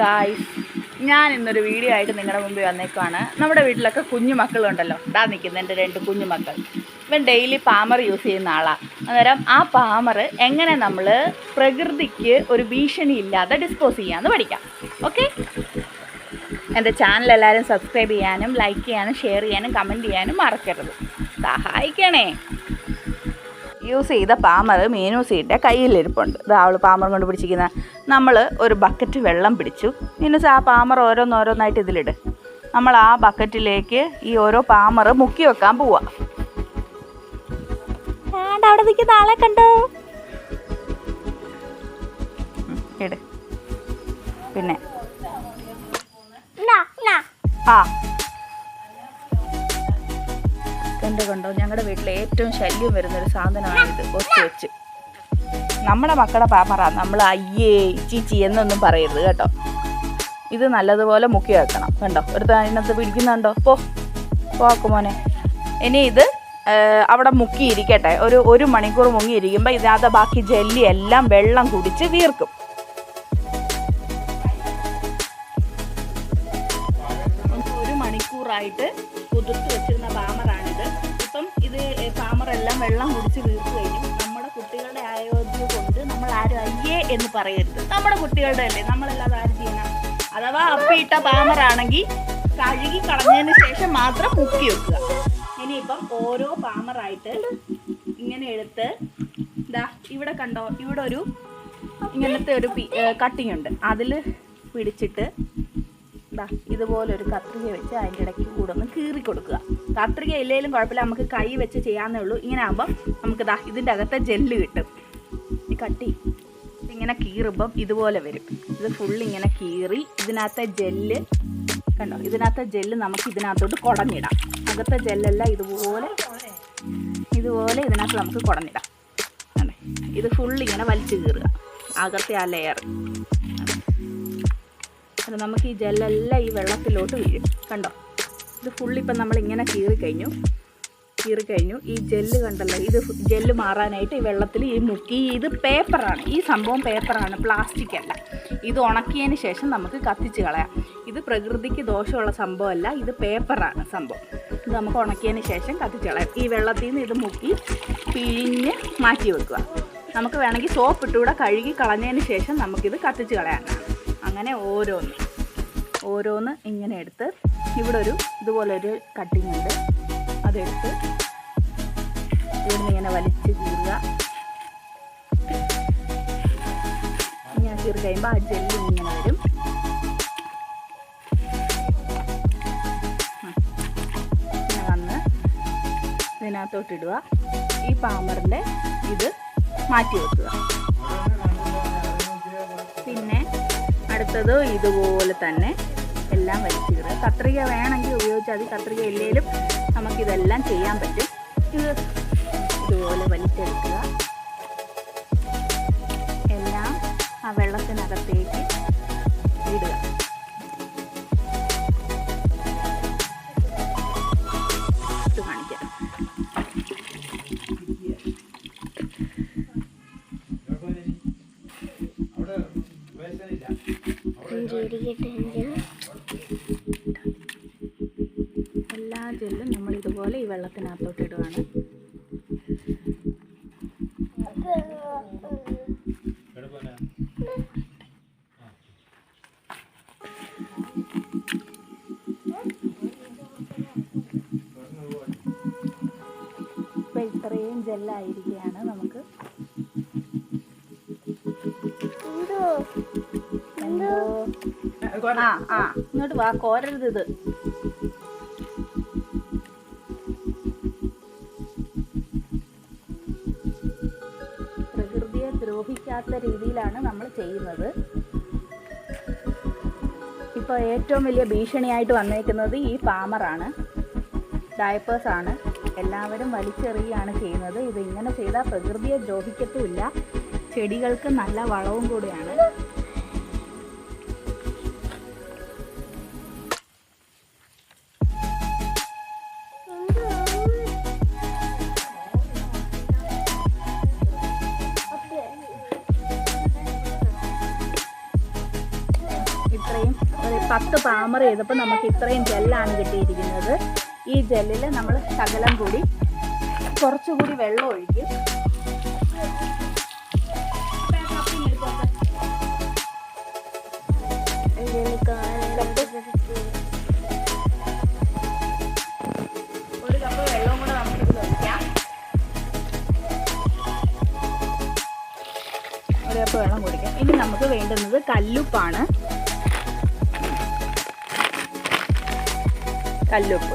Guys ഞാൻ ഇന്നൊരു video ആയിട്ട് നിങ്ങളുടെ മുമ്പിൽ വന്നേക്കുവാണ്. നമ്മുടെ വീട്ടിലൊക്കെ കുഞ്ഞു മക്കളുണ്ടല്ലോ. ഇതാ നിൽക്കുന്ന എന്റെ രണ്ട് കുഞ്ഞു മക്കൾ. ഇവൻ ഡെയിലി പാമർ യൂസ് ചെയ്യുന്ന ആളാണ് അന്നേരം ആ പാമർ എങ്ങനെ നമ്മൾ പ്രകൃതിക്ക് ഒരു ഭീഷണി ഇല്ലാതെ ഡിസ്പോസ് ചെയ്യാമെന്ന് പഠിക്കാം. ഓക്കെ എന്റെ ചാനൽ എല്ലാവരും സബ്സ്ക്രൈബ് ചെയ്യാനും ലൈക്ക് ചെയ്യാനും ഷെയർ ചെയ്യാനും കമന്റ് ചെയ്യാനും മറക്കരുത്. സഹായിക്കണേ. യൂസ് ചെയ്ത പാമർ മീനൂസിയുടെ കയ്യിലിരിപ്പുണ്ട്. ഇത് അവൾ പാമർ കൊണ്ട് പിടിച്ചിരിക്കുന്ന. നമ്മൾ ഒരു ബക്കറ്റ് വെള്ളം പിടിച്ചു. മീനൂസ് ആ പാമർ ഓരോന്നോരോന്നായിട്ട് ഇതിലിട്. നമ്മൾ ആ ബക്കറ്റിലേക്ക് ഈ ഓരോ പാമർ മുക്കി വെക്കാൻ പോവാ. അവിടെ നിൽക്കുന്ന ആളെ കണ്ടോ? ഇട്. പിന്നെ. ആ. കണ്ടോ കണ്ടോ ഞങ്ങളുടെ വീട്ടിലെ ഏറ്റവും ശല്യം വരുന്ന ഒരു സാധനമാണ് ഇത്. ഒച്ച വെച്ച്. നമ്മുടെ മക്കളുടെ പാമറ നമ്മൾ അയ്യേ ചീച്ചി എന്നൊന്നും പറയരുത് കേട്ടോ. ഇത് നല്ലതുപോലെ മുക്കി വെക്കണം കണ്ടോ? ഒരു അതിനകത്ത് പിടിക്കുന്നുണ്ടോ? പോ പോക്ക് മോനെ. ഇനി ഇത് അവിടെ മുക്കിയിരിക്കട്ടെ. ഒരു ഒരു മണിക്കൂർ മുങ്ങിയിരിക്കുമ്പോൾ ഇതിനകത്ത് ബാക്കി ജെല്ലി എല്ലാം വെള്ളം കുടിച്ച് വീർക്കും. ഒരു മണിക്കൂറായിട്ട് കുതിർത്ത് വെച്ചിരുന്ന പാമറെല്ലാം വെള്ളം കുടിച്ച് തീർത്തു കഴിഞ്ഞു. നമ്മുടെ കുട്ടികളുടെ ആയോധ്യ കൊണ്ട് നമ്മൾ ആരും അയ്യേ എന്ന് പറയരുത്. നമ്മുടെ കുട്ടികളുടെ അല്ലേ? നമ്മളെല്ലാം ആരും ചെയ്യണം? അഥവാ അപ്പിയിട്ട പാമറാണെങ്കിൽ കഴുകി കളഞ്ഞതിന് ശേഷം മാത്രം മുക്കി വെക്കുക. ഇനിയിപ്പം ഓരോ പാമറായിട്ട് ഇങ്ങനെ എടുത്ത് ഇതാ ഇവിടെ കണ്ടോ? ഇവിടെ ഒരു ഇങ്ങനത്തെ ഒരു കട്ടിങ് ഉണ്ട്. അതിൽ പിടിച്ചിട്ട് ദാ ഇതുപോലെ ഒരു കത്രിക വെച്ച് അതിന്റെ ഇടയ്ക്ക് കൂടെ ഒന്ന് കീറി കൊടുക്കുക. കത്രിക ഇല്ലെങ്കിലും കുഴപ്പമില്ല നമുക്ക് കൈ വെച്ച് ചെയ്യാമെന്നേ ഉള്ളൂ. ഇങ്ങനെ ആകുമ്പം നമുക്ക് ദാ ഇതിന്റെ അകത്തെ ജെല്ല് കിട്ടും. ഈ കട്ടി ഇങ്ങനെ കീറുമ്പം ഇതുപോലെ വരും. ഇത് ഫുൾ ഇങ്ങനെ കീറി ഇതിനകത്തെ ജെല്ല് കണ്ടോ? ഇതിനകത്തെ ജെല്ല് നമുക്ക് ഇതിനകത്തോട്ട് കുടഞ്ഞിടാം. അകത്തെ ജെല്ലെല്ലാം ഇതുപോലെ ഇതുപോലെ ഇതിനകത്ത് നമുക്ക് കുടഞ്ഞിടാം. ഇത് ഫുൾ ഇങ്ങനെ വലിച്ചു കീറുക. അകത്തെ ആ ലെയർ അത് നമുക്ക് ഈ ജെല്ലെല്ലാം ഈ വെള്ളത്തിലോട്ട് വീഴും. കണ്ടോ? ഇത് ഫുള്ളിപ്പം നമ്മൾ ഇങ്ങനെ കീറി കഴിഞ്ഞു. കീറി കഴിഞ്ഞു. ഈ ജെല്ല് കണ്ടല്ലോ? ഇത് ജെല്ല് മാറാനായിട്ട് ഈ വെള്ളത്തിൽ ഈ മുക്കി ഇത് പേപ്പറാണ്. ഈ സംഭവം പേപ്പറാണ് പ്ലാസ്റ്റിക് അല്ല. ഇത് ഉണക്കിയതിന് ശേഷം നമുക്ക് കത്തിച്ച് കളയാം. ഇത് പ്രകൃതിക്ക് ദോഷമുള്ള സംഭവമല്ല ഇത് പേപ്പറാണ് സംഭവം. ഇത് നമുക്ക് ഉണക്കിയതിന് ശേഷം കത്തിച്ച് കളയാം. ഈ വെള്ളത്തിൽ നിന്ന് ഇത് മുക്കി പിഴിഞ്ഞ് മാറ്റി വെക്കുക. നമുക്ക് വേണമെങ്കിൽ സോപ്പ് ഇട്ടുകൂടെ കഴുകി കളഞ്ഞതിന് ശേഷം നമുക്കിത് കത്തിച്ച് കളയാനാണ് അങ്ങനെ ഓരോന്ന്. ഓരോന്ന് ഇങ്ങനെ എടുത്ത് ഇവിടെ ഒരു ഇതുപോലെ ഒരു കട്ടിങ് ഉണ്ട്. അതെടുത്ത് ഇവിടുന്ന് ഇങ്ങനെ വലിച്ച് കീറുക ഇങ്ങനെ കീറി കഴിയുമ്പോൾ ആ ജെല്ല് ഇങ്ങനെ വരും. ഇതിനകത്തോട്ടിടുക ഈ പാമറിന്റെ ഇത് മാറ്റി വെക്കുക. അടുത്തത് ഇതുപോലെ തന്നെ എല്ലാം വലിച്ചിടുക. കത്രിക വേണമെങ്കിൽ ഉപയോഗിച്ചാൽ മതി. കത്രിക ഇല്ലെങ്കിലും നമുക്കിതെല്ലാം ചെയ്യാൻ പറ്റും. ഇത് ഇതുപോലെ വലിച്ചെടുക്കുക. എല്ലാം ആ വെള്ളത്തിനകത്തേക്ക് ഇടുക. എല്ലാ ജെല്ലും നമ്മൾ ഇതുപോലെ ഈ വെള്ളത്തിനകത്തോട്ട് ഇടുവാണ്. ഇപ്പം ഇത്രയും ജെല്ലായിരിക്കുകയാണ് നമുക്ക്. ആ ആ ഇങ്ങോട്ട് വാ കോരരുത് ഇത്. പ്രകൃതിയെ ദ്രോഹിക്കാത്ത രീതിയിലാണ് നമ്മൾ ചെയ്യുന്നത്. ഇപ്പോൾ ഏറ്റവും വലിയ ഭീഷണിയായിട്ട് വന്നേക്കുന്നത് ഈ പാമറാണ്. ആണ് എല്ലാവരും വലിച്ചെറിയുകയാണ് ചെയ്യുന്നത്. ഇത് ഇങ്ങനെ ചെയ്താൽ പ്രകൃതിയെ ദ്രോഹിക്കത്തുമില്ല. ചെടികൾക്ക് നല്ല വളവും കൂടിയാണ്. പത്ത് പാമർ ചെയ്തപ്പോൾ നമുക്ക് ഇത്രയും ജെല്ലാണ് കിട്ടിയിരിക്കുന്നത്. ഈ ജെല്ലിൽ നമ്മൾ ശകലം കൂടി കുറച്ചുകൂടി വെള്ളം ഒഴിക്കും. ഒരു ഒരു കപ്പ് വെള്ളം കുടിക്കാം. ഇനി നമുക്ക് വേണ്ടുന്നത് കല്ലുപ്പാണ്. കല്ലുപ്പ്.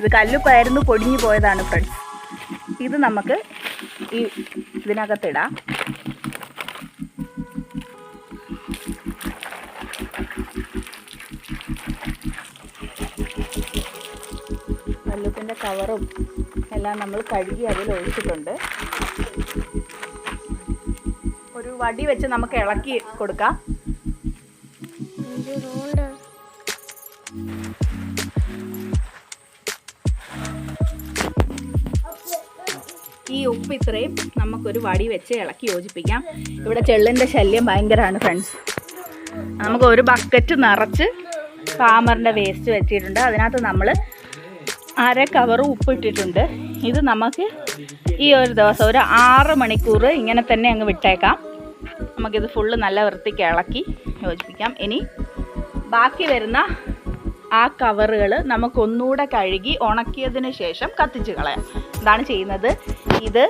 ഇത് കല്ലുപ്പായിരുന്നു പൊടിഞ്ഞു പോയതാണ് ഫ്രണ്ട്സ്. ഇത് നമുക്ക് ഈ ഇതിനകത്തിടാം. കല്ലുപ്പിന്റെ കവറും എല്ലാം നമ്മൾ കഴുകി അതിൽ ഒഴിച്ചിട്ടുണ്ട്. ഒരു വടി വെച്ച് നമുക്ക് ഇളക്കി കൊടുക്കാം. ഈ ഉപ്പ് ഇത്രയും നമുക്കൊരു വടി വെച്ച് ഇളക്കി യോജിപ്പിക്കാം. ഇവിടെ ചെള്ളിന്റെ ശല്യം ഭയങ്കരമാണ് ഫ്രണ്ട്സ് നമുക്ക് ഒരു ബക്കറ്റ് നിറച്ച് പാമറിന്റെ വേസ്റ്റ് വെച്ചിട്ടുണ്ട്. അതിനകത്ത് നമ്മൾ അര കവർ ഉപ്പ് ഇട്ടിട്ടുണ്ട്. ഇത് നമുക്ക് ഈ ഒരു ദിവസം ഒരു ആറ് മണിക്കൂർ ഇങ്ങനെ തന്നെ അങ്ങ് വിട്ടേക്കാം. നമുക്കിത് ഫുള്ള് നല്ല വൃത്തിക്ക് ഇളക്കി യോജിപ്പിക്കാം. ഇനി ബാക്കി വരുന്ന ആ കവറുകൾ നമുക്കൊന്നുകൂടെ കഴുകി ഉണക്കിയതിന് ശേഷം കത്തിച്ച് കളയാം. ഇതാണ് ചെയ്യുന്നത്. ഇത്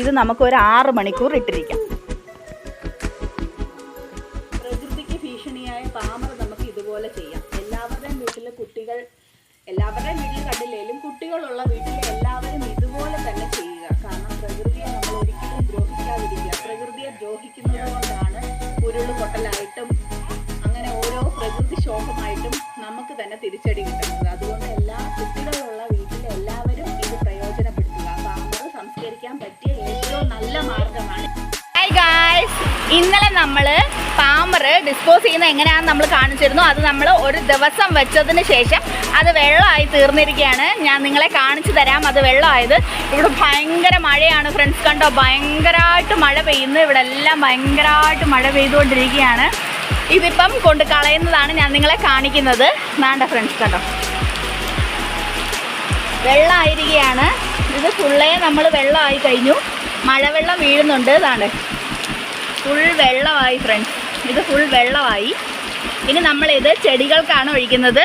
ഇത് നമുക്കൊരു ആറ് മണിക്കൂർ ഇട്ടിരിക്കാം. പ്രകൃതിക്ക് ഭീഷണിയായ പാമർ നമുക്ക് ഇതുപോലെ ചെയ്യാം. എല്ലാവരുടെയും വീട്ടിലെ കുട്ടികൾ എല്ലാവരുടെയും വീട്ടിൽ കണ്ടില്ലേലും കുട്ടികളുള്ള വീട്ടിലെ എല്ലാവരും ഇതുപോലെ തന്നെ ചെയ്യുക. കാരണം പ്രകൃതിയെ നമ്മൾ ഒരിക്കലും ദ്രോഹിക്കാതിരിക്കുക. പ്രകൃതിയെ ദ്രോഹിക്കുന്നത് കൊണ്ടാണ് ഉരുളുപൊട്ടലായിട്ടും അങ്ങനെ ഓരോ പ്രകൃതി ക്ഷോഭമായിട്ടും തന്നെ തിരിച്ചടി കിട്ടുന്നത്. അതുകൊണ്ട് എല്ലാ കുട്ടികളുള്ള വീട്ടിലെ എല്ലാവരും ഇത് പ്രയോജനപ്പെടുത്തുക. പാമ്പ് സംസ്കരിക്കാൻ പറ്റിയ ഏറ്റവും നല്ല മാർഗമാണ്. ഹായ് ഇന്നലെ നമ്മൾ പാമർ ഡിസ്പോസ് ചെയ്യുന്നത് എങ്ങനെയാണെന്ന് നമ്മൾ കാണിച്ചിരുന്നു. അത് നമ്മൾ ഒരു ദിവസം വെച്ചതിന് ശേഷം അത് വെള്ളമായി തീർന്നിരിക്കുകയാണ്. ഞാൻ നിങ്ങളെ കാണിച്ചു തരാം. അത് വെള്ളമായത്. ഇവിടെ ഭയങ്കര മഴയാണ് ഫ്രണ്ട്സ് കണ്ടോ? ഭയങ്കരമായിട്ട് മഴ പെയ്യുന്നു. ഇവിടെ എല്ലാം ഭയങ്കരമായിട്ട് മഴ പെയ്തുകൊണ്ടിരിക്കുകയാണ്. ഇതിപ്പം കൊണ്ട് കളയുന്നതാണ് ഞാൻ നിങ്ങളെ കാണിക്കുന്നത്. വേണ്ട ഫ്രണ്ട്സ് കേട്ടോ വെള്ളമായിരിക്കുകയാണ് ഇത് ഫുള്ളേ നമ്മൾ വെള്ളമായി കഴിഞ്ഞു. മഴവെള്ളം വീഴുന്നുണ്ട്. ഇതാണ്. ഫുൾ വെള്ളമായി ഫ്രണ്ട്സ് ഇത് ഫുൾ വെള്ളമായി. ഇനി നമ്മളിത് ചെടികൾക്കാണ് ഒഴിക്കുന്നത്.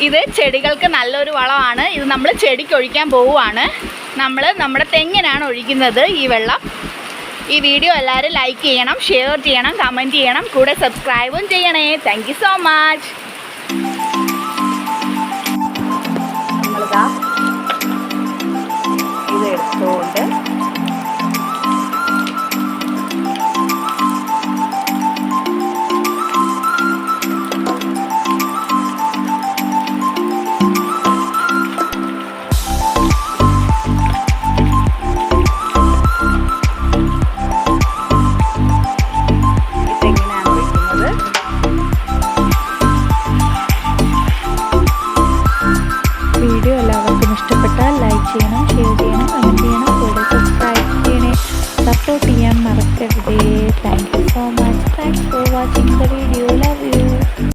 ഇത് ചെടികൾക്ക് നല്ലൊരു വളമാണ്. ഇത് നമ്മൾ ചെടിക്ക് ഒഴിക്കാൻ പോവുകയാണ് നമ്മൾ നമ്മുടെ തെങ്ങിനാണ് ഒഴിക്കുന്നത് ഈ വെള്ളം. ഈ വീഡിയോ എല്ലാവരും ലൈക്ക് ചെയ്യണം ഷെയർ ചെയ്യണം കമന്റ് ചെയ്യണം കൂടെ സബ്സ്ക്രൈബും ചെയ്യണേ. താങ്ക് സോ മച്ച് ഇത് എടുത്തുകൊണ്ട് സപ്പോർട്ട് ചെയ്യാൻ